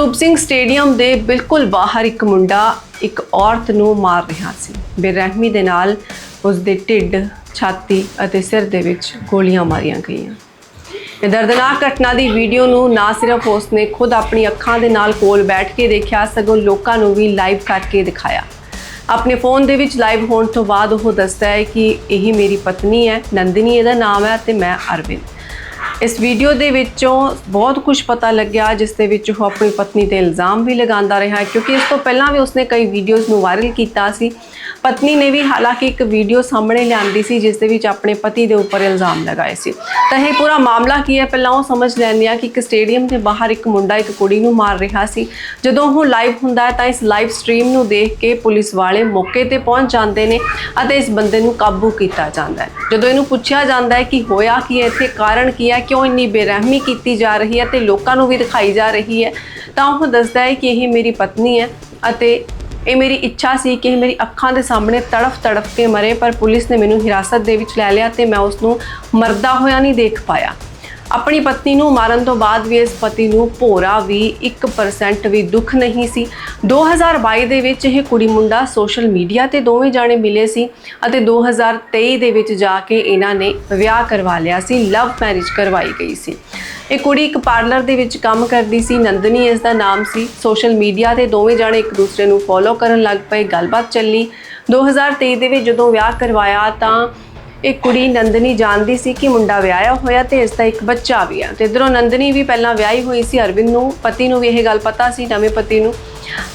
ਰੂਪ ਸਿੰਘ ਸਟੇਡੀਅਮ ਦੇ ਬਿਲਕੁਲ ਬਾਹਰ ਇੱਕ ਮੁੰਡਾ, ਇੱਕ ਔਰਤ ਨੂੰ ਮਾਰ ਰਿਹਾ ਸੀ। ਬੇਰਹਿਮੀ ਦੇ ਨਾਲ ਉਸ ਦੇ ਢਿੱਡ, ਛਾਤੀ ਅਤੇ ਸਿਰ ਦੇ ਵਿੱਚ ਗੋਲੀਆਂ ਮਾਰੀਆਂ ਗਈਆਂ। ਇਹ ਦਰਦਨਾਕ ਘਟਨਾ ਦੀ ਵੀਡੀਓ ਨੂੰ ਨਾ ਸਿਰਫ ਉਸ ਨੇ ਖੁਦ ਆਪਣੀ ਅੱਖਾਂ ਦੇ ਨਾਲ ਕੋਲ ਬੈਠ ਕੇ ਦੇਖਿਆ, ਸਗੋਂ ਲੋਕਾਂ ਨੂੰ ਵੀ ਲਾਈਵ ਕਰਕੇ ਦਿਖਾਇਆ। ਆਪਣੇ ਫੋਨ ਦੇ ਵਿੱਚ ਲਾਈਵ ਹੋਣ ਤੋਂ ਬਾਅਦ ਉਹ ਦੱਸਦਾ ਹੈ ਕਿ ਇਹ ਮੇਰੀ ਪਤਨੀ ਹੈ, ਨੰਦਨੀ ਇਹਦਾ ਨਾਮ ਹੈ ਤੇ ਮੈਂ ਅਰਵਿੰਦ। ਇਸ ਵੀਡੀਓ ਦੇ ਵਿੱਚੋਂ ਬਹੁਤ ਕੁਝ ਪਤਾ ਲੱਗਿਆ, ਜਿਸ ਦੇ ਵਿੱਚ ਉਹ ਆਪਣੀ ਪਤਨੀ ਤੇ ਇਲਜ਼ਾਮ ਵੀ ਲਗਾਉਂਦਾ ਰਿਹਾ, ਕਿਉਂਕਿ ਇਸ ਤੋਂ ਪਹਿਲਾਂ ਵੀ ਉਸਨੇ ਕਈ ਵੀਡੀਓਜ਼ ਨੂੰ ਵਾਇਰਲ ਕੀਤਾ ਸੀ। ਪਤਨੀ ਨੇ ਵੀ ਹਾਲਾਂਕਿ ਇੱਕ ਵੀਡੀਓ ਸਾਹਮਣੇ ਲਿਆਂਦੀ ਸੀ, ਜਿਸ ਦੇ ਵਿੱਚ ਆਪਣੇ ਪਤੀ ਦੇ ਉੱਪਰ ਇਲਜ਼ਾਮ ਲਗਾਏ ਸੀ। ਤਾਂ ਇਹ ਪੂਰਾ ਮਾਮਲਾ ਕੀ ਹੈ? ਪਹਿਲਾਂ ਉਹ ਸਮਝ ਲੈਂਦੇ ਆ ਕਿ ਇੱਕ ਸਟੇਡੀਅਮ ਦੇ ਬਾਹਰ ਇੱਕ ਮੁੰਡਾ, ਇੱਕ ਕੁੜੀ ਨੂੰ ਮਾਰ ਰਿਹਾ ਸੀ। ਜਦੋਂ ਉਹ ਲਾਈਵ ਹੁੰਦਾ ਹੈ ਤਾਂ ਇਸ ਲਾਈਵ ਸਟ੍ਰੀਮ ਨੂੰ ਦੇਖ ਕੇ ਪੁਲਿਸ ਵਾਲੇ ਮੌਕੇ ਤੇ ਪਹੁੰਚ ਜਾਂਦੇ ਨੇ ਅਤੇ ਇਸ ਬੰਦੇ ਨੂੰ ਕਾਬੂ ਕੀਤਾ ਜਾਂਦਾ ਹੈ। ਜਦੋਂ ਇਹਨੂੰ ਪੁੱਛਿਆ ਜਾਂਦਾ ਹੈ ਕਿ ਹੋਇਆ ਕੀ ਹੈ, ਇੱਥੇ ਕਾਰਨ ਕੀ ਹੈ ਕਿਉਂ ਇੰਨੀ ਬੇਰਹਿਮੀ ਕੀਤੀ ਜਾ ਰਹੀ ਹੈ ਤੇ ਲੋਕਾਂ ਨੂੰ ਵੀ ਦਿਖਾਈ ਜਾ ਰਹੀ ਹੈ? ਤਾਂ ਉਹ ਦੱਸਦਾ ਹੈ ਕਿ ਇਹ ਮੇਰੀ ਪਤਨੀ ਹੈ ਅਤੇ ਇਹ ਮੇਰੀ ਇੱਛਾ ਸੀ ਕਿ ਇਹ ਮੇਰੀ ਅੱਖਾਂ ਦੇ ਸਾਹਮਣੇ ਤੜਫ ਤੜਫ ਕੇ ਮਰੇ, ਪਰ ਪੁਲਿਸ ਨੇ ਮੈਨੂੰ ਹਿਰਾਸਤ ਦੇ ਵਿੱਚ ਲੈ ਲਿਆ ਤੇ ਮੈਂ ਉਸ ਨੂੰ ਮਰਦਾ ਹੋਇਆ ਨਹੀਂ ਦੇਖ ਪਾਇਆ। ਆਪਣੀ ਪਤਨੀ ਨੂੰ ਮਾਰਨ ਤੋਂ ਬਾਅਦ ਵੀ ਇਸ ਪਤੀ ਨੂੰ ਭੋਰਾ ਵੀ 1% ਵੀ ਦੁੱਖ ਨਹੀਂ ਸੀ। 2022 ਦੇ ਵਿੱਚ ਇਹ ਕੁੜੀ ਮੁੰਡਾ ਸੋਸ਼ਲ ਮੀਡੀਆ ਤੇ ਦੋਵੇਂ ਜਾਣੇ ਮਿਲੇ ਸੀ ਅਤੇ 2023 ਦੇ ਵਿੱਚ ਜਾ ਕੇ ਇਹਨਾਂ ਨੇ ਵਿਆਹ ਕਰਵਾ ਲਿਆ ਸੀ ਲਵ ਮੈਰਿਜ ਕਰਵਾਈ ਗਈ ਸੀ। ਇਹ ਕੁੜੀ ਇੱਕ ਪਾਰਲਰ ਦੇ ਵਿੱਚ ਕੰਮ ਕਰਦੀ ਸੀ, ਨੰਦਨੀ ਇਸ ਦਾ ਨਾਮ ਸੀ। ਸੋਸ਼ਲ ਮੀਡੀਆ ਤੇ ਦੋਵੇਂ ਜਾਣੇ ਇੱਕ ਦੂਸਰੇ ਨੂੰ ਫੋਲੋ ਕਰਨ ਲੱਗ ਪਏ, ਗੱਲਬਾਤ ਚੱਲੀ। 2023 ਦੇ ਵਿੱਚ ਜਦੋਂ ਵਿਆਹ ਕਰਵਾਇਆ ਤਾਂ ਇਹ ਕੁੜੀ ਨੰਦਨੀ ਜਾਣਦੀ ਸੀ ਕਿ ਮੁੰਡਾ ਵਿਆਹਿਆ ਹੋਇਆ ਤੇ ਇਸ ਦਾ ਇੱਕ ਬੱਚਾ ਵੀ ਆ। ਤੇ ਇਧਰੋਂ ਨੰਦਨੀ ਵੀ ਪਹਿਲਾਂ ਵਿਆਹੀ ਹੋਈ ਸੀ, ਅਰਵਿੰਦ ਨੂੰ, ਪਤੀ ਨੂੰ ਵੀ ਇਹ ਗੱਲ ਪਤਾ ਸੀ, ਨਵੇਂ ਪਤੀ ਨੂੰ।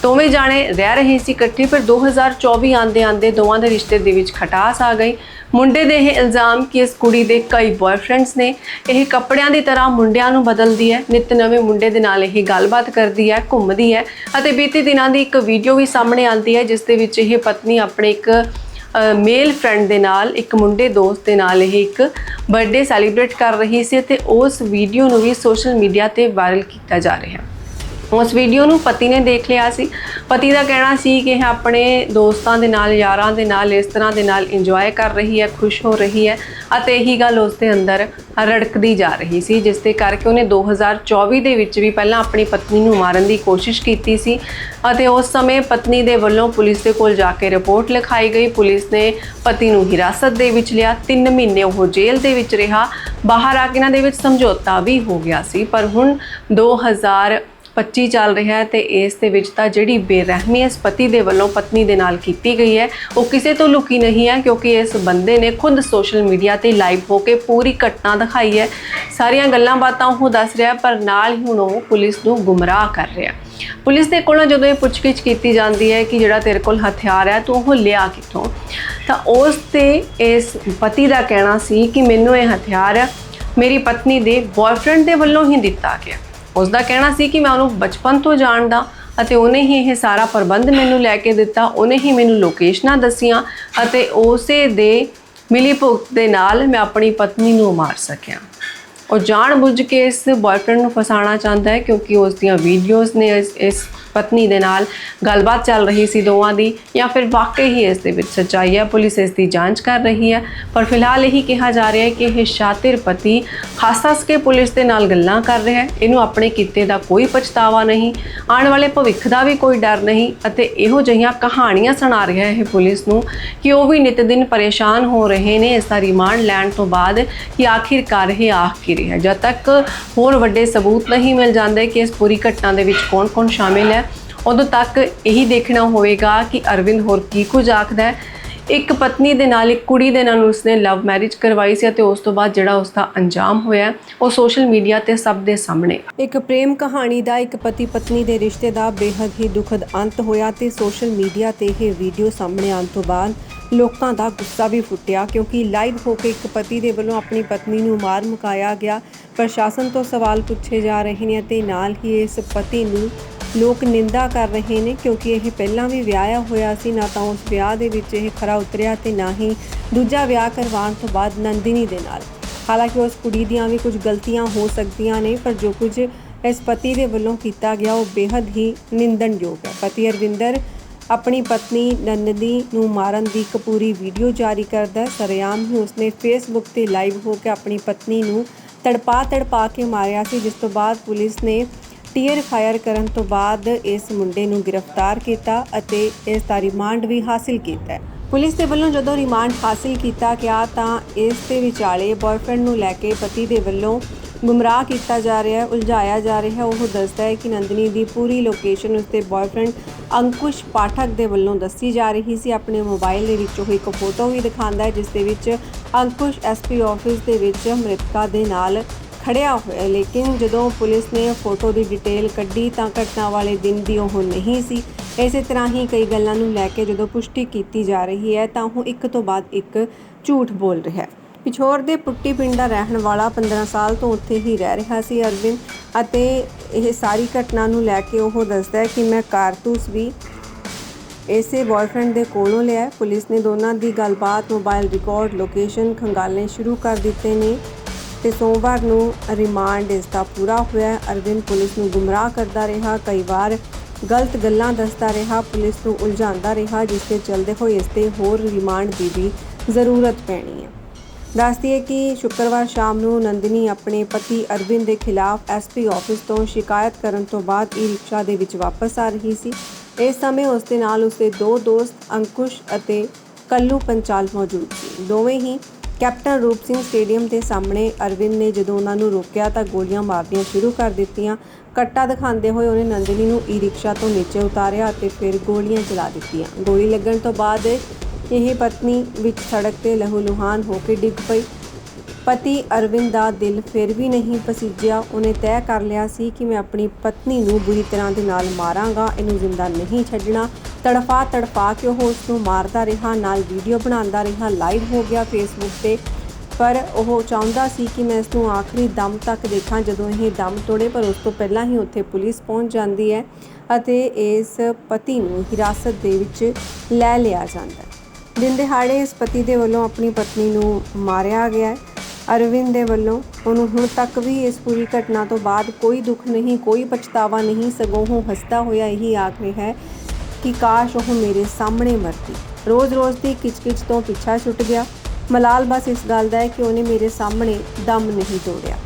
ਦੋਵੇਂ ਜਾਣੇ ਰਹਿ ਰਹੇ ਸੀ ਇਕੱਠੇ, ਪਰ 2024 ਆਂਦੇ ਆਂਦੇ ਦੋਵਾਂ ਦੇ ਰਿਸ਼ਤੇ ਦੇ ਵਿੱਚ ਖਟਾਸ ਆ ਗਈ। ਮੁੰਡੇ ਦੇ ਇਹ ਇਲਜ਼ਾਮ ਕਿ ਇਸ ਕੁੜੀ ਦੇ ਕਈ ਬॉयਫ੍ਰੈਂਡਸ ਨੇ, ਇਹ ਕੱਪੜਿਆਂ ਦੀ ਤਰ੍ਹਾਂ ਮੁੰਡਿਆਂ ਨੂੰ ਬਦਲਦੀ ਹੈ। ਨਿਤ ਨਵੇਂ ਮੁੰਡੇ ਦੇ ਨਾਲ ਇਹ ਗੱਲਬਾਤ ਕਰਦੀ ਹੈ, ਘੁੰਮਦੀ ਹੈ ਅਤੇ ਬੀਤੀ ਦਿਨਾਂ ਦੀ ਇੱਕ ਵੀਡੀਓ ਵੀ ਸਾਹਮਣੇ ਆਉਂਦੀ ਹੈ, ਜਿਸ ਦੇ ਵਿੱਚ ਇਹ ਪਤਨੀ ਆਪਣੇ ਇੱਕ ਮੇਲ ਫਰੈਂਡ ਦੇ ਨਾਲ, ਇੱਕ ਮੁੰਡੇ ਦੋਸਤ ਦੇ ਨਾਲ ਇਹ ਇੱਕ ਬਰਥਡੇ ਸੈਲੀਬ੍ਰੇਟ ਕਰ ਰਹੀ ਸੀ ਤੇ ਉਸ ਵੀਡੀਓ ਨੂੰ ਵੀ ਸੋਸ਼ਲ ਮੀਡੀਆ ਤੇ ਵਾਇਰਲ ਕੀਤਾ ਜਾ ਰਿਹਾ ਹੈ। ਉਸ ਵੀਡੀਓ ਨੂੰ ਪਤੀ ਨੇ ਦੇਖ ਲਿਆ ਸੀ। ਪਤੀ ਦਾ ਕਹਿਣਾ ਸੀ ਕਿ ਇਹ ਆਪਣੇ ਦੋਸਤਾਂ ਦੇ ਨਾਲ, ਯਾਰਾਂ ਦੇ ਨਾਲ, ਇਸ ਤਰ੍ਹਾਂ ਦੇ ਨਾਲ ਇੰਜੋਏ ਕਰ ਰਹੀ ਹੈ, ਖੁਸ਼ ਹੋ ਰਹੀ ਹੈ ਅਤੇ ਇਹੀ ਗੱਲ ਉਸ ਦੇ ਅੰਦਰ ਰੜਕਦੀ ਜਾ ਰਹੀ ਸੀ, ਜਿਸ ਦੇ ਕਰਕੇ ਉਹਨੇ 2024 ਦੇ ਵਿੱਚ ਵੀ ਪਹਿਲਾਂ ਆਪਣੀ ਪਤਨੀ ਨੂੰ ਮਾਰਨ ਦੀ ਕੋਸ਼ਿਸ਼ ਕੀਤੀ ਸੀ ਅਤੇ ਉਸ ਸਮੇਂ ਪਤਨੀ ਦੇ ਵੱਲੋਂ ਪੁਲਿਸ ਦੇ ਕੋਲ ਜਾ ਕੇ ਰਿਪੋਰਟ ਲਿਖਾਈ ਗਈ। ਪੁਲਿਸ ਨੇ ਪਤੀ ਨੂੰ ਹਿਰਾਸਤ ਦੇ ਵਿੱਚ ਲਿਆ। 3 ਮਹੀਨੇ ਉਹ ਜੇਲ੍ਹ ਦੇ ਵਿੱਚ ਰਿਹਾ। ਬਾਹਰ ਆ ਕੇ ਇਹਨਾਂ ਦੇ ਵਿੱਚ ਸਮਝੌਤਾ ਵੀ ਹੋ ਗਿਆ ਸੀ। ਪਰ ਹੁਣ 2000 25 ਚੱਲ ਰਿਹਾ ਹੈ ਤੇ ਇਸ ਦੇ ਵਿੱਚ ਤਾਂ ਜਿਹੜੀ ਬੇਰਹਿਮੀ ਇਸ ਪਤੀ ਦੇ ਵੱਲੋਂ ਪਤਨੀ ਦੇ ਨਾਲ ਕੀਤੀ ਗਈ ਹੈ, ਉਹ ਕਿਸੇ ਤੋਂ ਲੁਕੀ ਨਹੀਂ ਹੈ ਕਿਉਂਕਿ ਇਸ ਬੰਦੇ ਨੇ ਖੁਦ ਸੋਸ਼ਲ ਮੀਡੀਆ ਤੇ ਲਾਈਵ ਹੋ ਕੇ ਪੂਰੀ ਘਟਨਾ ਦਿਖਾਈ ਹੈ। ਸਾਰੀਆਂ ਗੱਲਾਂ ਬਾਤਾਂ ਉਹ ਦੱਸ ਰਿਹਾ ਪਰ ਨਾਲ ਹੀ ਹੁਣ ਉਹ ਪੁਲਿਸ ਨੂੰ ਗੁੰਮਰਾਹ ਕਰ ਰਿਹਾ ਪੁਲਿਸ ਦੇ ਕੋਲੋਂ ਜਦੋਂ ਇਹ ਪੁੱਛਗਿੱਛ ਕੀਤੀ ਜਾਂਦੀ ਹੈ ਕਿ ਜਿਹੜਾ ਤੇਰੇ ਕੋਲ ਹਥਿਆਰ ਹੈ, ਤੂੰ ਉਹ ਲਿਆ ਕਿੱਥੋਂ? ਤਾਂ ਉਸ ਤੇ ਇਸ ਪਤੀ ਦਾ ਕਹਿਣਾ ਸੀ ਕਿ ਮੈਨੂੰ ਇਹ ਹਥਿਆਰ ਮੇਰੀ ਪਤਨੀ ਦੇ ਬॉयਫ੍ਰੈਂਡ ਦੇ ਵੱਲੋਂ ਹੀ ਦਿੱਤਾ ਗਿਆ। ਉਸ ਦਾ ਕਹਿਣਾ ਸੀ ਕਿ ਮੈਂ ਉਹਨੂੰ ਬਚਪਨ ਤੋਂ ਜਾਣਦਾ ਅਤੇ ਉਹਨੇ ਹੀ ਇਹ ਸਾਰਾ ਪ੍ਰਬੰਧ ਮੈਨੂੰ ਲੈ ਕੇ ਦਿੱਤਾ, ਉਹਨੇ ਹੀ ਮੈਨੂੰ ਲੋਕੇਸ਼ਨਾਂ ਦਸੀਆਂ ਅਤੇ ਉਸੇ ਦੇ ਮਿਲੀ ਭੁਗਤ ਦੇ ਨਾਲ ਮੈਂ ਆਪਣੀ ਪਤਨੀ ਨੂੰ ਮਾਰ ਸਕਿਆ। ਉਹ ਜਾਣ ਬੁੱਝ ਕੇ ਇਸ ਬॉयਫ੍ਰੈਂਡ ਨੂੰ ਫਸਾਉਣਾ ਚਾਹੁੰਦਾ ਹੈ ਕਿਉਂਕਿ ਉਸ ਦੀਆਂ ਵੀਡੀਓਜ਼ ਨੇ ਇਸ ਇਸ ਪਤਨੀ ਦੇ ਨਾਲ ਗੱਲਬਾਤ ਚੱਲ ਰਹੀ ਸੀ ਦੋਵਾਂ ਦੀ ਜਾਂ ਫਿਰ ਵਾਕਈ ਹੀ ਇਸ ਦੇ ਵਿੱਚ ਸੱਚਾਈ ਹੈ, ਪੁਲਿਸ ਇਸ ਦੀ ਜਾਂਚ ਕਰ ਰਹੀ ਹੈ। ਪਰ ਫਿਲਹਾਲ ਇਹੀ ਕਿਹਾ ਜਾ ਰਿਹਾ ਹੈ ਕਿ ਇਹ ਸ਼ਾਤਿਰ ਪਤੀ ਹੱਸ-ਹੱਸ ਕੇ ਪੁਲਿਸ ਦੇ ਨਾਲ ਗੱਲਾਂ ਕਰ ਰਿਹਾ ਹੈ। ਇਹਨੂੰ ਆਪਣੇ ਕੀਤੇ ਦਾ ਕੋਈ ਪਛਤਾਵਾ ਨਹੀਂ, ਆਉਣ ਵਾਲੇ ਭਵਿੱਖ ਦਾ ਵੀ ਕੋਈ ਡਰ ਨਹੀਂ ਅਤੇ ਇਹੋ ਜਿਹੀਆਂ ਕਹਾਣੀਆਂ ਸੁਣਾ ਰਿਹਾ ਹੈ ਇਹ ਪੁਲਿਸ ਨੂੰ ਕਿ ਉਹ ਵੀ ਨਿਤ ਦਿਨ ਪਰੇਸ਼ਾਨ ਹੋ ਰਹੇ ਨੇ। ਇਸ ਦਾ ਰਿਮਾਂਡ ਲੈਣ ਤੋਂ ਬਾਅਦ ਕਿ ਆਖਿਰਕਾਰ ਇਹ ਆਖ ਕੀ ਰਿਹਾ ਜਦ ਤੱਕ ਹੋਰ ਵੱਡੇ ਸਬੂਤ ਨਹੀਂ ਮਿਲ ਜਾਂਦੇ ਕਿ ਇਸ ਪੂਰੀ ਘਟਨਾ ਦੇ ਵਿੱਚ ਕੌਣ-ਕੌਣ ਸ਼ਾਮਿਲ ਹੈ ਉਦੋਂ ਤੱਕ ਇਹੀ ਦੇਖਣਾ ਹੋਵੇਗਾ ਕਿ ਅਰਵਿੰਦ ਹੋਰ ਕੀ ਕੁਝ ਆਖਦਾ ਹੈ। ਇੱਕ ਪਤਨੀ ਦੇ ਨਾਲ ਇੱਕ ਕੁੜੀ ਦੇ ਨਾਲ ਉਸਨੇ ਲਵ ਮੈਰਿਜ ਕਰਵਾਈ ਸੀ ਅਤੇ ਉਸ ਤੋਂ ਬਾਅਦ ਜਿਹੜਾ ਉਸਦਾ ਅੰਜਾਮ ਹੋਇਆ, ਉਹ ਸੋਸ਼ਲ ਮੀਡੀਆ ਤੇ ਸਭ ਦੇ ਸਾਹਮਣੇ। ਇੱਕ ਪ੍ਰੇਮ ਕਹਾਣੀ ਦਾ ਇੱਕ ਪਤੀ ਪਤਨੀ ਦੇ ਰਿਸ਼ਤੇ ਦਾ ਬੇहद ਹੀ ਦੁਖਦ ਅੰਤ ਹੋਇਆ ਤੇ ਸੋਸ਼ਲ ਮੀਡੀਆ ਤੇ ਇਹ ਵੀਡੀਓ ਸਾਹਮਣੇ ਆਉਣ ਤੋਂ ਬਾਅਦ ਲੋਕਾਂ ਦਾ ਗੁੱਸਾ ਵੀ ਫੁੱਟਿਆ ਕਿਉਂਕਿ ਲਾਈਵ ਹੋ ਕੇ ਇੱਕ ਪਤੀ ਦੇ ਵੱਲੋਂ ਆਪਣੀ ਪਤਨੀ ਨੂੰ ਮਾਰ ਮੁਕਾਇਆ ਗਿਆ। ਪ੍ਰਸ਼ਾਸਨ ਤੋਂ ਸਵਾਲ ਪੁੱਛੇ ਜਾ ਰਹੇ ਨੇ ਅਤੇ ਨਾਲ ਹੀ ਇਸ ਪਤੀ ਨੂੰ ਲੋਕ ਨਿੰਦਾ ਕਰ ਰਹੇ ਨੇ ਕਿਉਂਕਿ ਇਹ ਪਹਿਲਾਂ ਵੀ ਵਿਆਹਿਆ ਹੋਇਆ ਸੀ, ਨਾ ਤਾਂ ਉਸ ਵਿਆਹ ਦੇ ਵਿੱਚ ਇਹ ਖਰਾ ਉਤਰਿਆ ਤੇ ਨਾ ਹੀ ਦੂਜਾ ਵਿਆਹ ਕਰਵਾਉਣ ਤੋਂ ਬਾਅਦ ਨੰਦਿਨੀ ਦੇ ਨਾਲ। ਹਾਲਾਂਕਿ ਉਸ ਕੁੜੀ ਦੀਆਂ ਵੀ ਕੁਝ ਗਲਤੀਆਂ ਹੋ ਸਕਦੀਆਂ ਨੇ, ਪਰ ਜੋ ਕੁਝ ਇਸ ਪਤੀ ਦੇ ਵੱਲੋਂ ਕੀਤਾ ਗਿਆ, ਉਹ ਬੇहद ਹੀ ਨਿੰਦਣਯੋਗ ਹੈ। ਪਤੀ ਅਰਵਿੰਦਰ ਆਪਣੀ ਪਤਨੀ ਨੰਦਨੀ ਨੂੰ ਮਾਰਨ ਦੀ ਇੱਕ ਪੂਰੀ ਵੀਡੀਓ ਜਾਰੀ ਕਰਦਾ ਹੈ। ਹੀ ਉਸਨੇ ਫੇਸਬੁੱਕ ਤੇ ਲਾਈਵ ਹੋ ਕੇ ਆਪਣੀ ਪਤਨੀ ਨੂੰ ਤੜਪਾ ਤੜਪਾ ਕੇ ਮਾਰਿਆ ਸੀ, ਜਿਸ ਤੋਂ ਬਾਅਦ ਪੁਲਿਸ ਨੇ ਟੀਅਰ ਫਾਇਰ ਕਰਨ ਤੋਂ ਬਾਅਦ ਇਸ ਮੁੰਡੇ ਨੂੰ ਗ੍ਰਿਫਤਾਰ ਕੀਤਾ ਅਤੇ ਇਸ ਦਾ ਰਿਮਾਂਡ ਵੀ ਹਾਸਿਲ ਕੀਤਾ ਪੁਲਿਸ ਦੇ ਵੱਲੋਂ ਜਦੋਂ ਰਿਮਾਂਡ ਹਾਸਿਲ ਕੀਤਾ ਗਿਆ ਤਾਂ ਇਸ ਦੇ ਵਿਚਾਲੇ ਬॉयਫ੍ਰੈਂਡ ਨੂੰ ਲੈ ਕੇ ਪਤੀ ਦੇ ਵੱਲੋਂ ਗੁੰਮਰਾਹ ਕੀਤਾ ਜਾ ਰਿਹਾ ਹੈ, ਉਲਝਾਇਆ ਜਾ ਰਿਹਾ ਹੈ। ਉਹ ਦੱਸਦਾ ਹੈ ਕਿ ਨੰਦਨੀ ਦੀ ਪੂਰੀ ਲੋਕੇਸ਼ਨ ਉਸਦੇ ਬॉयਫ੍ਰੈਂਡ ਅੰਕੁਸ਼ ਪਾਠਕ ਦੇ ਵੱਲੋਂ ਦੱਸੀ ਜਾ ਰਹੀ ਸੀ। ਆਪਣੇ ਮੋਬਾਈਲ ਦੇ ਵਿੱਚ ਉਹ ਇੱਕ ਫੋਟੋ ਵੀ ਦਿਖਾਉਂਦਾ ਹੈ, ਜਿਸ ਦੇ ਵਿੱਚ ਅੰਕੁਸ਼ ਐਸਪੀ ਆਫਿਸ ਦੇ ਵਿੱਚ ਮ੍ਰਿਤਕਾ ਦੇ ਨਾਲ ਖੜਿਆ ਹੋਇਆ ਲੇਕਿਨ ਜਦੋਂ ਪੁਲਿਸ ਨੇ ਫੋਟੋ ਦੀ ਡਿਟੇਲ ਕੱਢੀ ਤਾਂ ਘਟਨਾ ਵਾਲੇ ਦਿਨ ਦੀ ਉਹ ਨਹੀਂ ਸੀ। ਇਸੇ ਤਰ੍ਹਾਂ ਹੀ ਕਈ ਗੱਲਾਂ ਨੂੰ ਲੈ ਕੇ ਜਦੋਂ ਪੁਸ਼ਟੀ ਕੀਤੀ ਜਾ ਰਹੀ ਹੈ ਤਾਂ ਉਹ ਇੱਕ ਤੋਂ ਬਾਅਦ ਇੱਕ ਝੂਠ ਬੋਲ ਰਿਹਾ ਹੈ। ਪਿਛੋਰ ਦੇ ਪੁੱਟੀ ਪਿੰਡ ਦਾ ਰਹਿਣ ਵਾਲਾ 15 ਸਾਲ ਤੋਂ ਉੱਥੇ ਹੀ ਰਹਿ ਰਿਹਾ ਸੀ ਅਰਵਿੰਦ ਅਤੇ ਇਹ ਸਾਰੀ ਘਟਨਾ ਨੂੰ ਲੈ ਕੇ ਉਹ ਦੱਸਦਾ ਹੈ ਕਿ ਮੈਂ ਕਾਰਤੂਸ ਵੀ ਇਸੇ ਬॉयਫ੍ਰੈਂਡ ਦੇ ਕੋਲੋਂ ਲਿਆ ਪੁਲਿਸ ਨੇ ਦੋਨਾਂ ਦੀ ਗੱਲਬਾਤ ਮੋਬਾਈਲ ਰਿਕਾਰਡ ਲੋਕੇਸ਼ਨ ਖੰਗਾਲਣੇ ਸ਼ੁਰੂ ਕਰ ਦਿੱਤੇ ਨੇ। ਤੇ ਸੋਮਵਾਰ ਨੂੰ ਰਿਮਾਂਡ ਇਸ ਦਾ ਪੂਰਾ ਹੋਇਆ ਅਰਵਿੰਦ ਪੁਲਿਸ ਨੂੰ ਗੁੰਮਰਾਹ ਕਰਦਾ ਰਿਹਾ। ਕਈ ਵਾਰ ਗਲਤ ਗੱਲਾਂ ਦੱਸਦਾ ਰਿਹਾ। ਪੁਲਿਸ ਨੂੰ ਉਲਝਾਉਂਦਾ ਰਿਹਾ, ਜਿਸ ਦੇ ਚਲਦੇ ਹੋਏ ਇਸ ਤੇ ਹੋਰ ਰਿਮਾਂਡ ਦੀ ਵੀ ਜ਼ਰੂਰਤ ਪੈਣੀ ਹੈ। ਦੱਸਦੀ ਹੈ ਕਿ ਸ਼ੁੱਕਰਵਾਰ ਸ਼ਾਮ ਨੂੰ ਨੰਦਨੀ ਆਪਣੇ ਪਤੀ ਅਰਵਿੰਦ ਦੇ ਖਿਲਾਫ ਐਸਪੀ ਆਫਿਸ ਤੋਂ ਸ਼ਿਕਾਇਤ ਕਰਨ ਤੋਂ ਬਾਅਦ ਈ ਰਿਕਸ਼ਾ ਦੇ ਵਿੱਚ ਵਾਪਸ ਆ ਰਹੀ ਸੀ। ਇਸ ਸਮੇਂ ਉਸ ਦੇ ਨਾਲ ਉਸਦੇ ਦੋ ਦੋਸਤ ਅੰਕੁਸ਼ ਅਤੇ ਕੱਲੂ ਪੰਚਾਲ ਮੌਜੂਦ ਸੀ। ਦੋਵੇਂ ਹੀ ਕੈਪਟਨ ਰੂਪ ਸਿੰਘ ਸਟੇਡੀਅਮ ਦੇ ਸਾਹਮਣੇ ਅਰਵਿੰਦ ਨੇ ਜਦੋਂ ਉਹਨਾਂ ਨੂੰ ਰੋਕਿਆ ਤਾਂ ਗੋਲੀਆਂ ਮਾਰਨੀਆਂ ਸ਼ੁਰੂ ਕਰ ਦਿੱਤੀਆਂ। ਕੱਟਾ ਦਿਖਾਉਂਦੇ ਹੋਏ ਉਹਨੇ ਨੰਦਨੀ ਨੂੰ ਈ ਰਿਕਸ਼ਾ ਤੋਂ ਨੀਚੇ ਉਤਾਰਿਆ ਅਤੇ ਫਿਰ ਗੋਲੀਆਂ ਚਲਾ ਦਿੱਤੀਆਂ। ਗੋਲੀ ਲੱਗਣ ਤੋਂ ਬਾਅਦ ਇਹ ਪਤਨੀ ਵਿੱਚ ਸੜਕ ਤੇ ਲਹੂ ਲੁਹਾਨ ਹੋ ਕੇ ਡਿੱਗ ਪਈ। ਪਤੀ ਅਰਵਿੰਦ ਦਾ ਦਿਲ ਫਿਰ ਵੀ ਨਹੀਂ ਪਸੀਜਿਆ। ਉਹਨੇ ਤੈਅ ਕਰ ਲਿਆ ਸੀ ਕਿ ਮੈਂ ਆਪਣੀ ਪਤਨੀ ਨੂੰ ਬੁਰੀ ਤਰ੍ਹਾਂ ਦੇ ਨਾਲ ਮਾਰਾਂਗਾ, ਇਹਨੂੰ ਜ਼ਿੰਦਾ ਨਹੀਂ ਛੱਡਣਾ। ਤੜਫਾ ਤੜਫਾ ਕੇ ਉਹ ਉਸ ਨੂੰ ਮਾਰਦਾ ਰਿਹਾ, ਨਾਲ ਵੀਡੀਓ ਬਣਾਉਂਦਾ ਰਿਹਾ ਲਾਈਵ ਹੋ ਗਿਆ ਫੇਸਬੁੱਕ ਤੇ। ਪਰ ਉਹ ਚਾਹੁੰਦਾ ਸੀ ਕਿ ਮੈਂ ਇਸ ਨੂੰ ਆਖਰੀ ਦਮ ਤੱਕ ਦੇਖਾਂ, ਜਦੋਂ ਇਹ ਦਮ ਤੋੜੇ, ਪਰ ਉਸ ਤੋਂ ਪਹਿਲਾਂ ਹੀ ਉੱਥੇ ਪੁਲਿਸ ਪਹੁੰਚ ਜਾਂਦੀ ਹੈ ਅਤੇ ਇਸ ਪਤੀ ਨੂੰ ਹਿਰਾਸਤ ਦੇ ਵਿੱਚ ਲੈ ਲਿਆ ਜਾਂਦਾ ਹੈ। ਦਿਨ ਦਿਹਾੜੇ ਇਸ ਪਤੀ ਦੇ ਵੱਲੋਂ ਆਪਣੀ ਪਤਨੀ ਨੂੰ ਮਾਰਿਆ ਗਿਆ ਹੈ। ਅਰਵਿੰਦ ਦੇ ਵੱਲੋਂ ਉਹਨੂੰ ਹੁਣ ਤੱਕ ਵੀ ਇਸ ਪੂਰੀ ਘਟਨਾ ਤੋਂ ਬਾਅਦ ਕੋਈ ਦੁੱਖ ਨਹੀਂ, ਕੋਈ ਪਛਤਾਵਾ ਨਹੀਂ, ਸਗੋਂ ਉਹ ਹੱਸਦਾ ਹੋਇਆ ਇਹੀ ਆਖ ਰਿਹਾ ਹੈ ਕਿ ਕਾਸ਼ ਉਹ ਮੇਰੇ ਸਾਹਮਣੇ ਮਰਦੀ। ਰੋਜ਼-ਰੋਜ਼ ਦੀ ਕਿਚਕਿਚ ਤੋਂ ਪਿੱਛਾ ਛੁੱਟ ਗਿਆ। ਮਲਾਲ ਬਸ ਇਸ ਗੱਲ ਦਾ ਹੈ ਕਿ ਉਹਨੇ ਮੇਰੇ ਸਾਹਮਣੇ ਦਮ ਨਹੀਂ ਤੋੜਿਆ।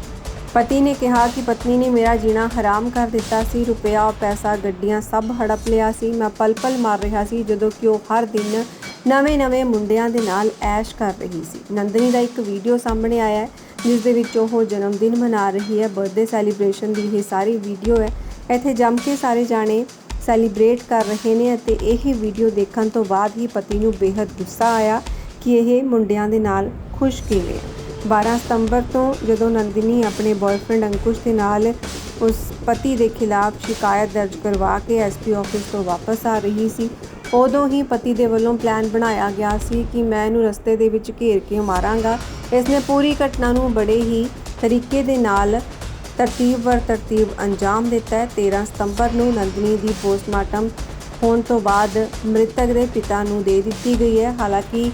ਪਤੀ ਨੇ ਕਿਹਾ ਕਿ ਪਤਨੀ ਨੇ ਮੇਰਾ ਜੀਣਾ ਹਰਾਮ ਕਰ ਦਿੱਤਾ ਸੀ। ਰੁਪਇਆ, ਪੈਸਾ, ਗੱਡੀਆਂ ਸਭ ਹੜਪ ਲਿਆ ਸੀ। ਮੈਂ ਪਲ-ਪਲ ਮਾਰ ਰਿਹਾ ਸੀ ਜਦੋਂ ਕਿ ਉਹ ਹਰ ਦਿਨ ਨਵੇਂ-ਨਵੇਂ ਮੁੰਡਿਆਂ ਦੇ ਨਾਲ ਐਸ਼ ਕਰ ਰਹੀ ਸੀ। ਨੰਦਨੀ ਦਾ ਇੱਕ ਵੀਡੀਓ ਸਾਹਮਣੇ ਆਇਆ ਹੈ, ਜਿਸ ਦੇ ਵਿੱਚ ਉਹ ਜਨਮ ਦਿਨ ਮਨਾ ਰਹੀ ਹੈ। ਬਰਥਡੇ ਸੈਲੀਬ੍ਰੇਸ਼ਨ ਦੀ ਇਹ ਸਾਰੀ ਵੀਡੀਓ ਹੈ। ਇੱਥੇ ਜੰਮ ਕੇ ਸਾਰੇ ਜਾਣੇ ਸੈਲੀਬ੍ਰੇਟ ਕਰ ਰਹੇ ਨੇ ਅਤੇ ਇਹ ਵੀਡੀਓ ਦੇਖਣ ਤੋਂ ਬਾਅਦ ਹੀ ਪਤੀ ਨੂੰ ਬੇहद ਗੁੱਸਾ ਆਇਆ ਕਿ ਇਹ ਮੁੰਡਿਆਂ ਦੇ ਨਾਲ ਖੁਸ਼ ਕਿਵੇਂ। 12 ਸਤੰਬਰ ਤੋਂ ਜਦੋਂ ਨੰਦਨੀ ਆਪਣੇ ਬॉयਫ੍ਰੈਂਡ ਅੰਕੁਸ਼ ਦੇ ਨਾਲ ਉਸ ਪਤੀ ਦੇ ਖਿਲਾਫ ਸ਼ਿਕਾਇਤ ਦਰਜ ਕਰਵਾ ਕੇ ਐਸਪੀ ਆਫਿਸ ਤੋਂ ਵਾਪਸ ਆ ਰਹੀ ਸੀ, ਉਦੋਂ ਹੀ ਪਤੀ ਦੇ ਵੱਲੋਂ ਪਲਾਨ ਬਣਾਇਆ ਗਿਆ ਸੀ ਕਿ ਮੈਂ ਇਹਨੂੰ ਰਸਤੇ ਦੇ ਵਿੱਚ ਘੇਰ ਕੇ ਮਾਰਾਂਗਾ। ਇਸ ਨੇ ਪੂਰੀ ਘਟਨਾ ਨੂੰ ਬੜੇ ਹੀ ਤਰੀਕੇ ਦੇ ਨਾਲ ਤਰਤੀਬ ਵਰ ਤਰਤੀਬ ਅੰਜਾਮ ਦਿੱਤਾ ਹੈ। 13 ਸਤੰਬਰ ਨੂੰ ਨੰਦਨੀ ਦੀ ਪੋਸਟਮਾਰਟਮ ਹੋਣ ਤੋਂ ਬਾਅਦ ਮ੍ਰਿਤਕ ਦੇ ਪਿਤਾ ਨੂੰ ਦੇ ਦਿੱਤੀ ਗਈ ਹੈ। ਹਾਲਾਂਕਿ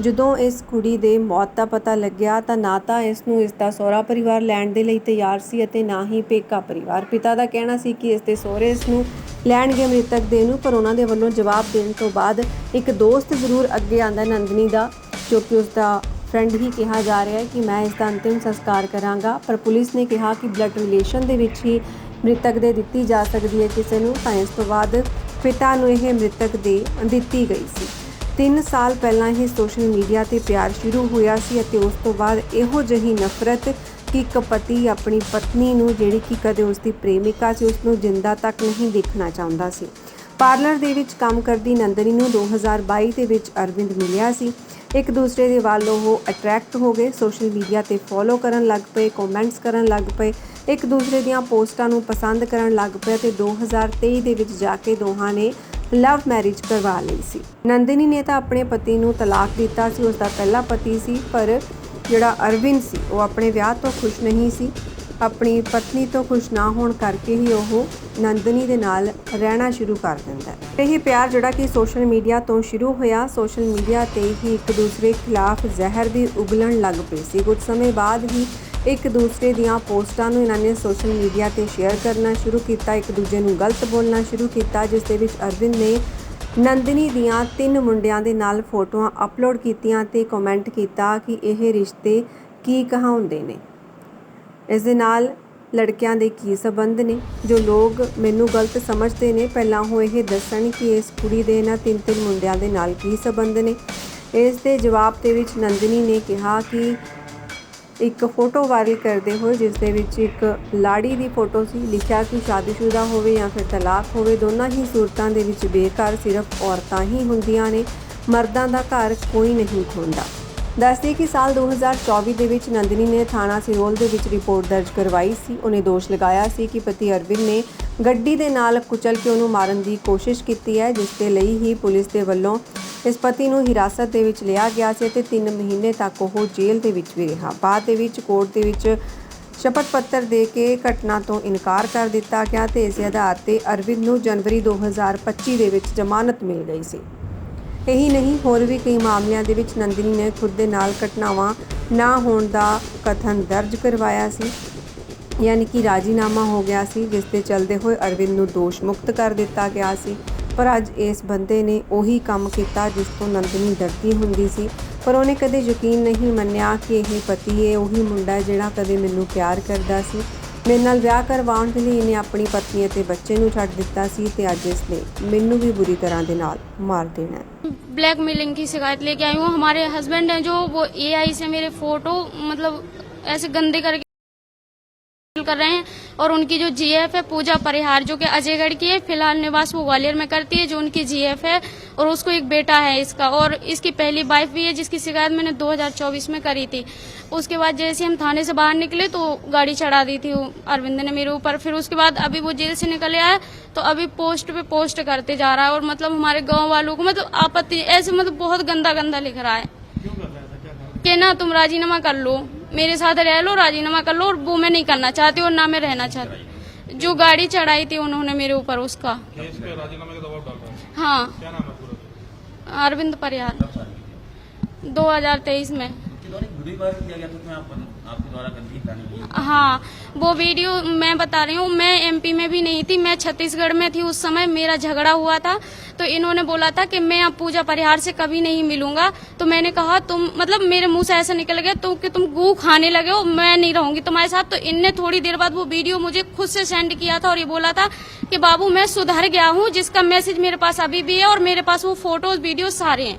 ਜਦੋਂ ਇਸ ਕੁੜੀ ਦੇ ਮੌਤ ਦਾ ਪਤਾ ਲੱਗਿਆ ਤਾਂ ਨਾ ਤਾਂ ਇਸ ਨੂੰ ਇਸ ਦਾ ਸਹੁਰਾ ਪਰਿਵਾਰ ਲੈਣ ਦੇ ਲਈ ਤਿਆਰ ਸੀ ਅਤੇ ਨਾ ਹੀ ਪੇਕਾ ਪਰਿਵਾਰ। ਪਿਤਾ ਦਾ ਕਹਿਣਾ ਸੀ ਕਿ ਇਸ ਦੇ ਸਹੁਰੇ ਇਸ ਨੂੰ ਲੈਣਗੇ ਮ੍ਰਿਤਕ ਦੇ ਨੂੰ, ਪਰ ਉਹਨਾਂ ਦੇ ਵੱਲੋਂ ਜਵਾਬ ਦੇਣ ਤੋਂ ਬਾਅਦ ਇੱਕ ਦੋਸਤ ਜ਼ਰੂਰ ਅੱਗੇ ਆਂਦਾ ਨੰਦਨੀ ਦਾ, ਜੋ ਕਿ ਉਸ ਦਾ ਫਰੈਂਡ ਹੀ ਕਿਹਾ ਜਾ ਰਿਹਾ ਹੈ ਕਿ ਮੈਂ ਇਸ ਦਾ ਅੰਤਿਮ ਸੰਸਕਾਰ ਕਰਾਂਗਾ, ਪਰ ਪੁਲਿਸ ਨੇ ਕਿਹਾ ਕਿ ਬਲੱਡ ਰਿਲੇਸ਼ਨ ਦੇ ਵਿੱਚ ਹੀ ਮ੍ਰਿਤਕ ਦੇ ਦਿੱਤੀ ਜਾ ਸਕਦੀ ਹੈ ਕਿਸੇ ਨੂੰ, ਤਾਂ ਇਸ ਤੋਂ ਬਾਅਦ ਪਿਤਾ ਨੂੰ ਇਹ ਮ੍ਰਿਤਕ ਦੇ ਦਿੱਤੀ ਗਈ ਸੀ। 3 ਸਾਲ ਪਹਿਲਾਂ ਹੀ ਸੋਸ਼ਲ ਮੀਡੀਆ ਤੇ ਪਿਆਰ ਸ਼ੁਰੂ ਹੋਇਆ ਸੀ ਅਤੇ ਉਸ ਤੋਂ ਬਾਅਦ ਇਹੋ ਜਿਹੀ ਨਫ਼ਰਤ ਕਿ ਇੱਕ ਪਤੀ ਆਪਣੀ ਪਤਨੀ ਨੂੰ, ਜਿਹੜੀ ਕਿ ਕਦੇ ਉਸ ਦੀ ਪ੍ਰੇਮਿਕਾ ਸੀ ਉਸ ਨੂੰ ਜਿੰਦਾ ਤੱਕ ਨਹੀਂ ਦੇਖਣਾ ਚਾਹੁੰਦਾ ਸੀ। ਪਾਰਲਰ ਦੇ ਵਿੱਚ ਕੰਮ ਕਰਦੀ ਨੰਦਨੀ ਨੂੰ 2022 ਦੇ ਵਿੱਚ ਅਰਵਿੰਦ ਮਿਲਿਆ ਸੀ। ਇੱਕ ਦੂਸਰੇ ਦੇ ਵੱਲ ਉਹ ਅਟਰੈਕਟ ਹੋ ਗਏ ਸੋਸ਼ਲ ਮੀਡੀਆ ਤੇ ਫੋਲੋ ਕਰਨ ਲੱਗ ਪਏ ਕਮੈਂਟਸ ਕਰਨ ਲੱਗ ਪਏ, ਇੱਕ ਦੂਸਰੇ ਦੀਆਂ ਪੋਸਟਾਂ ਨੂੰ ਪਸੰਦ ਕਰਨ ਲੱਗ ਪਏ ਤੇ 2023 ਦੇ ਵਿੱਚ ਜਾ ਕੇ ਦੋਹਾਂ ਨੇ ਲਵ ਮੈਰਿਜ ਕਰਵਾ ਲਈ ਸੀ। ਨੰਦਨੀ ਨੇ ਤਾਂ ਆਪਣੇ ਪਤੀ ਨੂੰ ਤਲਾਕ ਦਿੱਤਾ ਸੀ ਉਸ ਦਾ ਪਹਿਲਾ ਪਤੀ ਸੀ, ਪਰ ਜਿਹੜਾ ਅਰਵਿੰਦ ਸੀ, ਉਹ ਆਪਣੇ ਵਿਆਹ ਤੋਂ ਖੁਸ਼ ਨਹੀਂ ਸੀ। ਆਪਣੀ ਪਤਨੀ ਤੋਂ ਖੁਸ਼ ਨਾ ਹੋਣ ਕਰਕੇ ਹੀ ਉਹ ਨੰਦਨੀ ਦੇ ਨਾਲ ਰਹਿਣਾ ਸ਼ੁਰੂ ਕਰ ਦਿੰਦਾ ਹੈ। ਇਹ ਪਿਆਰ ਜਿਹੜਾ ਕਿ ਸੋਸ਼ਲ ਮੀਡੀਆ ਤੋਂ ਸ਼ੁਰੂ ਹੋਇਆ, ਸੋਸ਼ਲ ਮੀਡੀਆ ਤੇ ਹੀ ਇੱਕ ਦੂਸਰੇ ਖਿਲਾਫ ਜ਼ਹਿਰ ਵੀ ਉਗਲਣ ਲੱਗ ਪਈ ਸੀ। ਕੁਝ ਸਮੇਂ ਬਾਅਦ ਹੀ ਇੱਕ ਦੂਸਰੇ ਦੀਆਂ ਪੋਸਟਾਂ ਨੂੰ ਇਹਨਾਂ ਨੇ ਸੋਸ਼ਲ ਮੀਡੀਆ ਤੇ ਸ਼ੇਅਰ ਕਰਨਾ ਸ਼ੁਰੂ ਕੀਤਾ, ਇੱਕ ਦੂਜੇ ਨੂੰ ਗਲਤ ਬੋਲਣਾ ਸ਼ੁਰੂ ਕੀਤਾ, ਜਿਸ ਦੇ ਵਿੱਚ ਅਰਵਿੰਦ ਨੇ ਨੰਦਨੀ ਦੀਆਂ ਤਿੰਨ ਮੁੰਡਿਆਂ ਦੇ ਨਾਲ ਫੋਟੋਆਂ ਅਪਲੋਡ ਕੀਤੀਆਂ ਤੇ ਕਮੈਂਟ ਕੀਤਾ ਕਿ ਇਹ ਰਿਸ਼ਤੇ ਕੀ ਕਹਾਉਂਦੇ ਨੇ। ਇਸ ਦੇ ਨਾਲ ਲੜਕਿਆਂ ਦੇ ਕੀ ਸਬੰਧ ਨੇ? ਜੋ ਲੋਕ ਮੈਨੂੰ ਗਲਤ ਸਮਝਦੇ ਨੇ, ਪਹਿਲਾਂ ਉਹ ਇਹ ਦੱਸਣ ਕਿ ਇਸ ਕੁੜੀ ਦੇ ਇਹਨਾਂ ਤਿੰਨ ਤਿੰਨ ਮੁੰਡਿਆਂ ਦੇ ਨਾਲ ਕੀ ਸਬੰਧ ਨੇ। ਇਸ ਦੇ ਜਵਾਬ ਦੇ ਵਿੱਚ ਨੰਦਨੀ ਨੇ ਕਿਹਾ ਕਿ ਇੱਕ ਫੋਟੋ ਵਾਇਰਲ ਕਰਦੇ ਹੋਏ, ਜਿਸ ਦੇ ਵਿੱਚ ਇੱਕ ਲਾੜੀ ਦੀ ਫੋਟੋ ਸੀ, ਲਿਖਿਆ ਕਿ ਸ਼ਾਦੀशुदा ਹੋਵੇ ਜਾਂ ਫਿਰ ਤਲਾਕ ਹੋਵੇ, ਦੋਨਾਂ ਹੀ ਸੂਰਤਾਂ ਦੇ ਵਿੱਚ ਬੇਘਰ ਸਿਰਫ ਔਰਤਾਂ ਹੀ ਹੁੰਦੀਆਂ ਨੇ। ਮਰਦਾਂ ਦਾ ਘਰ ਕੋਈ ਨਹੀਂ ਖੋਂਦਾ ਦੱਸਦੀ ਕਿ ਸਾਲ 2024 ਦੇ ਵਿੱਚ ਨੰਦਨੀ ਨੇ ਥਾਣਾ ਸਿਰੋਲ ਦੇ ਵਿੱਚ ਰਿਪੋਰਟ ਦਰਜ ਕਰਵਾਈ ਸੀ। ਉਹਨੇ ਦੋਸ਼ ਲਗਾਇਆ ਸੀ ਕਿ ਪਤੀ ਅਰਵਿੰਦ ਨੇ ਗੱਡੀ ਦੇ ਨਾਲ ਕੁਚਲ ਕੇ ਉਹਨੂੰ ਮਾਰਨ ਦੀ ਕੋਸ਼ਿਸ਼ ਕੀਤੀ ਹੈ, ਜਿਸ ਦੇ ਲਈ ਹੀ ਪੁਲਿਸ ਦੇ ਵੱਲੋਂ ਇਸ ਪਤੀ ਨੂੰ ਹਿਰਾਸਤ ਦੇ ਵਿੱਚ ਲਿਆ ਗਿਆ ਸੀ ਤੇ 3 ਮਹੀਨੇ ਤੱਕ ਉਹ ਜੇਲ੍ਹ ਦੇ ਵਿੱਚ ਵੀ ਰਿਹਾ। ਬਾਅਦ ਦੇ ਵਿੱਚ ਕੋਰਟ ਦੇ ਵਿੱਚ ਸ਼ਪਥ ਪੱਤਰ ਦੇ ਕੇ ਘਟਨਾ ਤੋਂ ਇਨਕਾਰ ਕਰ ਦਿੱਤਾ ਗਿਆ ਤੇ ਇਸ ਦੇ ਆਧਾਰ ਤੇ ਅਰਵਿੰਦ ਨੂੰ ਜਨਵਰੀ 2025 ਦੇ ਵਿੱਚ ਜ਼ਮਾਨਤ ਮਿਲ ਗਈ ਸੀ। ਇਹੀ ਨਹੀਂ, ਹੋਰ ਵੀ ਕਈ ਮਾਮਲਿਆਂ ਦੇ ਵਿੱਚ ਨੰਦਨੀ ਨੇ ਖੁਦ ਦੇ ਨਾਲ ਘਟਨਾਵਾਂ ਨਾ ਹੋਣ ਦਾ ਕਥਨ ਦਰਜ ਕਰਵਾਇਆ ਸੀ। ਯਾਨੀ ਕਿ ਰਾਜੀਨਾਮਾ ਹੋ ਗਿਆ ਸੀ, ਜਿਸ ਦੇ ਚਲਦੇ ਹੋਏ ਅਰਵਿੰਦ ਨੂੰ ਦੋਸ਼ ਮੁਕਤ ਕਰ ਦਿੱਤਾ ਗਿਆ ਸੀ। ਪਰ ਅੱਜ ਇਸ ਬੰਦੇ ਨੇ ਉਹੀ ਕੰਮ ਕੀਤਾ ਜਿਸ ਤੋਂ ਨੰਦਨੀ ਡਰਦੀ ਹੁੰਦੀ ਸੀ। ਪਰ ਉਹਨੇ ਕਦੇ ਯਕੀਨ ਨਹੀਂ ਮੰਨਿਆ ਕਿ ਇਹ ਪਤੀ ਹੈ, ਉਹੀ ਮੁੰਡਾ ਜਿਹੜਾ ਕਦੇ ਮੈਨੂੰ ਪਿਆਰ ਕਰਦਾ ਸੀ। ਮੇਰੇ ਨਾਲ ਵਿਆਹ ਕਰਵਾਉਣ ਦੇ ਲਈ ਇਹਨੇ ਆਪਣੀ ਪਤਨੀ ਅਤੇ ਬੱਚੇ ਨੂੰ ਛੱਡ ਦਿੱਤਾ ਸੀ ਤੇ ਅੱਜ ਇਸਨੇ ਮੈਨੂੰ ਵੀ ਬੁਰੀ ਤਰ੍ਹਾਂ ਦੇ ਨਾਲ ਮਾਰ ਦੇਣਾ ਹੈ ब्लैकमेलिंग की शिकायत लेके आई हूँ हमारे हस्बैंड हैं जो वो एआई से मेरे फोटो मतलब ऐसे गंदे करके कर रहे हैं और उनकी जो जीएफ है पूजा परिहार जो कि अजयगढ़ की है फ़िलहाल निवास वो ग्वालियर में करती है जो उनकी जीएफ है और उसको एक बेटा है इसका और इसकी पहली वाइफ भी है जिसकी शिकायत मैंने 2024 में करी थी। उसके बाद जैसे हम थाने से बाहर निकले तो गाड़ी चढ़ा दी थी अरविंद ने मेरे ऊपर। फिर उसके बाद अभी वो जेल से निकले आया तो अभी पोस्ट पे पोस्ट करते जा रहा है और मतलब हमारे गाँव वालों को मतलब आपत्ति ऐसे मतलब बहुत गंदा गंदा लिख रहा है? कि ना तुम राजीनामा कर लो। मेरे साथ रह लो राजीनामा कर लो और वो मैं नहीं करना चाहती और ना मैं रहना चाहती। जो गाड़ी चढ़ाई थी उन्होंने मेरे ऊपर उसका। हाँ। अरविंद परियार। 2023 में। हाँ। वो वीडियो मैं बता रही हूँ मैं एमपी में भी नहीं थी मैं छत्तीसगढ़ में थी उस समय मेरा झगड़ा हुआ था। तो इन्होंने बोला था कि मैं अब पूजा परिहार से कभी नहीं मिलूँगा। तो मैंने कहा तुम मतलब मेरे मुँह से ऐसा निकल गया तो कि तुम गू खाने लगे हो मैं नहीं रहूँगी तुम्हारे साथ। तो इनने थोड़ी देर बाद वो वीडियो मुझे खुद से सेंड किया था और ये बोला था कि बाबू मैं सुधर गया हूँ जिसका मैसेज मेरे पास अभी भी है और मेरे पास वो फ़ोटोज़ वीडियो सारे हैं।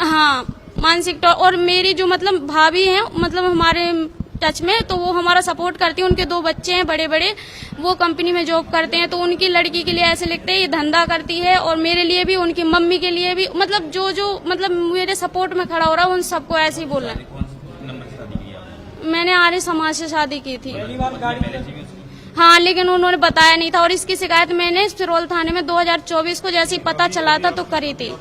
हाँ मानसिक तौर और मेरी जो मतलब भाभी हैं मतलब हमारे टच में तो वो हमारा सपोर्ट करती हैं। उनके दो बच्चे हैं बड़े बड़े वो कंपनी में जॉब करते हैं तो उनकी लड़की के लिए ऐसे लिखते हैं ये धंधा करती है और मेरे लिए भी उनकी मम्मी के लिए भी मतलब जो जो मतलब मेरे सपोर्ट में खड़ा हो रहा है उन सबको ऐसे ही बोल रहे हैं। मैंने आर्य समाज से शादी की थी। हाँ लेकिन उन्होंने बताया नहीं था और इसकी शिकायत मैंने सिरोल थाने में 2024 को जैसे ही पता चला था तो करी थी।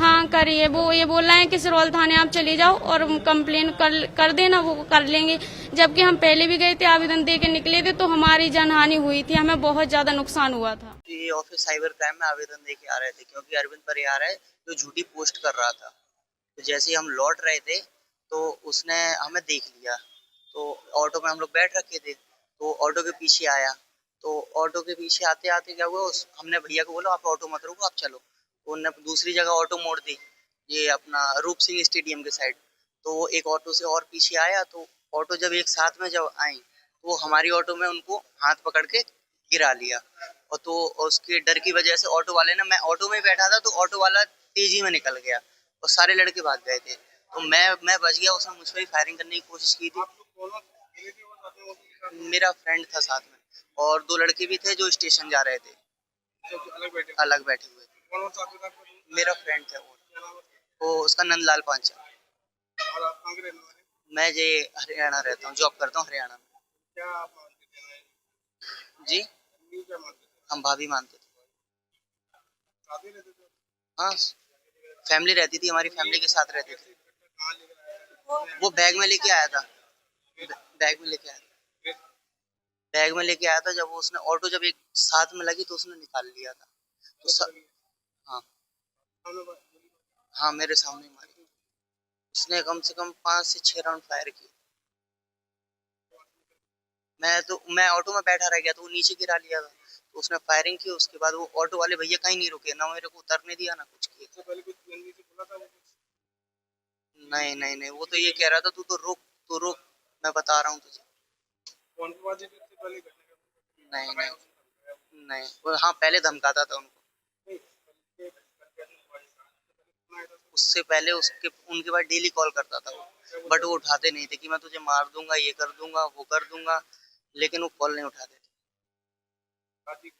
हाँ करिए वो ये बोल रहे हैं कि सिरोल थाने आप चले जाओ और कंप्लेन कर कर देना, वो कर लेंगे। जबकि हम पहले भी गए थे, आवेदन दे के निकले थे तो हमारी जनहानि हुई थी। हमें बहुत ज़्यादा नुकसान हुआ था। ये ऑफ़िस साइबर क्राइम में आवेदन दे के आ रहे थे, क्योंकि अरविंद परिहार है, जो झूठी पोस्ट कर रहा था। तो जैसे ही हम लौट रहे थे तो उसने हमें देख लिया। तो ऑटो में हम लोग बैठ रखे थे तो ऑटो के पीछे आया। तो ऑटो के पीछे आते आते क्या हुआ हमने भैया को बोला, आप ऑटो मत रुको, आप चलो। उन्होंने दूसरी जगह ऑटो मोड़ दी ये अपना रूप सिंह स्टेडियम के साइड तो वो एक ऑटो से और पीछे आया तो ऑटो जब एक साथ में जब आई तो वो हमारी ऑटो में उनको हाथ पकड़ के गिरा लिया। और तो उसके डर की वजह से ऑटो वाले ने मैं ऑटो में बैठा था तो ऑटो वाला तेज़ी में निकल गया और सारे लड़के भाग गए थे। तो मैं मैं बच गया उसने मुझ पर ही फायरिंग करने की कोशिश की थी। मेरा फ्रेंड था साथ में और दो लड़के भी थे जो स्टेशन जा रहे थे। अलग बैठे अलग बैठे हुए मेरा फ्रेंड था वो। वो उसका नंदलाल पांचा मैं जे हरियाणा रहता हूँ जॉब करता हूँ हरियाणा में। जी? हम भाभी मानते थे। साथ रहते थे? हाँ फैमिली रहती थी हमारी फैमिली के साथ रहते थे। वो बैग में लेके आया था। बैग में लेके आया था। बैग में लेके आया था जब वो उसने ऑटो जब एक साथ में लगी तो उसने निकाल लिया था। तो स... हाँ। हाँ मेरे सामने मारी। उसने कम से कम पाँच से छह राउंड फायर किए। मैं तो मैं ऑटो में बैठा रह गया तो वो नीचे गिरा लिया था। तो उसने फायरिंग की उसके बाद वो ऑटो वाले भैया कहीं नहीं रुके ना मेरे को उतरने दिया ना कुछ किया। नहीं नहीं नहीं वो तो ये कह रहा था तू तो रुक तू रुक मैं बता रहा हूँ तुझे। नहीं नहीं हाँ पहले धमकाता था उनको। उससे पहले उसके उनके बाद डेली कॉल करता था वो बट वो उठाते नहीं थे कि मैं तुझे मार दूंगा ये कर दूंगा वो कर दूंगा लेकिन वो कॉल नहीं उठाते थे शादी